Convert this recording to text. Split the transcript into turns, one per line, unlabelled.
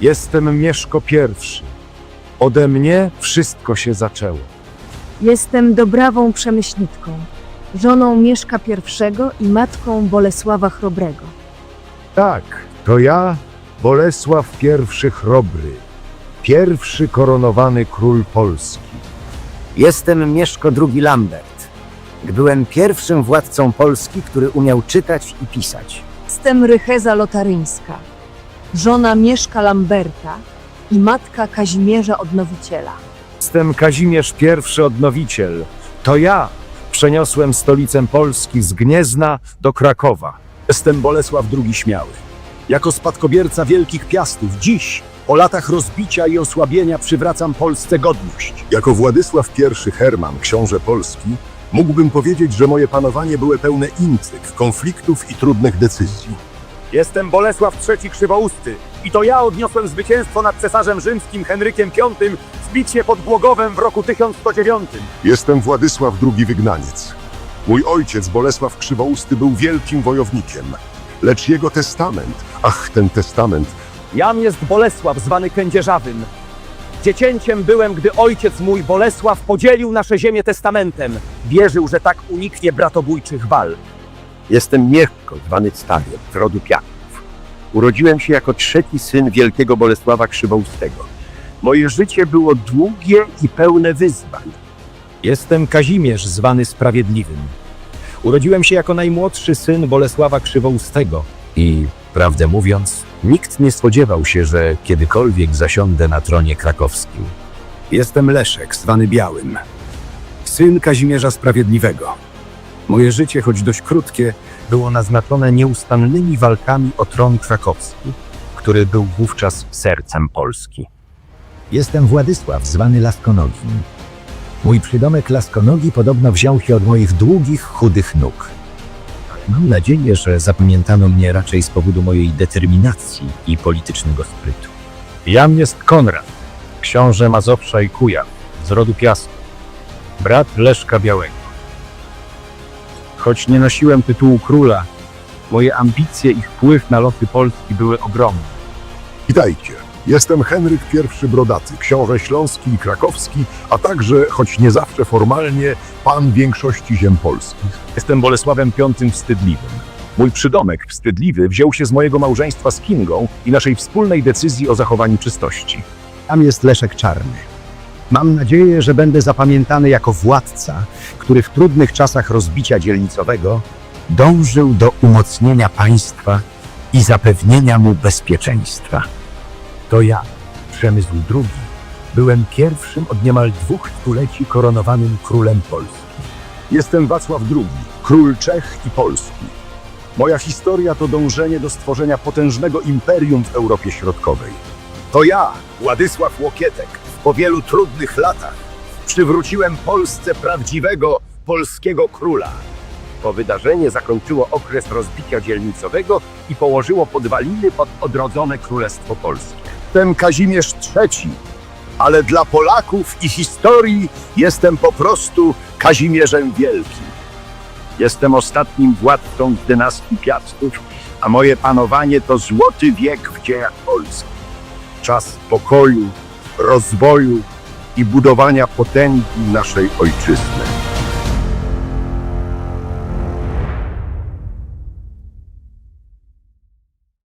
Jestem Mieszko I. Ode mnie wszystko się zaczęło.
Jestem Dobrawą Przemyślitką, żoną Mieszka I i matką Bolesława Chrobrego.
Tak, to ja, Bolesław I Chrobry, pierwszy koronowany król Polski.
Jestem Mieszko II Lambert. Byłem pierwszym władcą Polski, który umiał czytać i pisać.
Jestem Rycheza Lotaryńska, żona Mieszka Lamberta i matka Kazimierza Odnowiciela.
Jestem Kazimierz I Odnowiciel. To ja przeniosłem stolicę Polski z Gniezna do Krakowa.
Jestem Bolesław II Śmiały. Jako spadkobierca Wielkich Piastów dziś, po latach rozbicia i osłabienia, przywracam Polsce godność.
Jako Władysław I Herman, książę Polski, mógłbym powiedzieć, że moje panowanie było pełne intryg, konfliktów i trudnych decyzji.
Jestem Bolesław III Krzywousty i to ja odniosłem zwycięstwo nad cesarzem rzymskim Henrykiem V w bitwie pod Głogowem w roku 1109.
Jestem Władysław II Wygnaniec. Mój ojciec Bolesław Krzywousty był wielkim wojownikiem, lecz jego testament, ach, ten testament,
Jam jest Bolesław, zwany Kędzierzawym. Dziecięciem byłem, gdy ojciec mój Bolesław podzielił nasze ziemię testamentem. Wierzył, że tak uniknie bratobójczych wal.
Jestem Mieszko, zwany Stawiem, z rodu Piastów. Urodziłem się jako trzeci syn wielkiego Bolesława Krzywoustego. Moje życie było długie i pełne wyzwań.
Jestem Kazimierz, zwany Sprawiedliwym. Urodziłem się jako najmłodszy syn Bolesława Krzywoustego i, prawdę mówiąc, nikt nie spodziewał się, że kiedykolwiek zasiądę na tronie krakowskim.
Jestem Leszek, zwany Białym. Syn Kazimierza Sprawiedliwego. Moje życie, choć dość krótkie,
Było naznaczone nieustannymi walkami o tron krakowski, który był wówczas sercem Polski.
Jestem Władysław, zwany Laskonogim. Mój przydomek Laskonogi podobno wziął się od moich długich, chudych nóg. Mam nadzieję, że zapamiętano mnie raczej z powodu mojej determinacji i politycznego sprytu.
Jam jest Konrad, książę Mazowsza i Kujaw, z rodu Piastów, brat Leszka Białego. Choć nie nosiłem tytułu króla, moje ambicje i wpływ na losy Polski były ogromne.
Witajcie, jestem Henryk I Brodaty, książę śląski i krakowski, a także, choć nie zawsze formalnie, pan większości ziem polskich.
Jestem Bolesławem V Wstydliwym. Mój przydomek Wstydliwy wziął się z mojego małżeństwa z Kingą i naszej wspólnej decyzji o zachowaniu czystości.
Tam jest Leszek Czarny. Mam nadzieję, że będę zapamiętany jako władca, który w trudnych czasach rozbicia dzielnicowego dążył do umocnienia państwa i zapewnienia mu bezpieczeństwa. To ja, Przemysł II, byłem pierwszym od niemal dwóch stuleci koronowanym królem Polski.
Jestem Wacław II, król Czech i Polski. Moja historia to dążenie do stworzenia potężnego imperium w Europie Środkowej.
To ja, Władysław Łokietek, po wielu trudnych latach przywróciłem Polsce prawdziwego polskiego króla.
To wydarzenie zakończyło okres rozbicia dzielnicowego i położyło podwaliny pod odrodzone Królestwo Polskie.
Jestem Kazimierz III, ale dla Polaków i historii jestem po prostu Kazimierzem Wielkim.
Jestem ostatnim władcą dynastii Piastów, a moje panowanie to złoty wiek w dziejach Polski.
Czas pokoju, rozwoju i budowania potęgi naszej ojczyzny.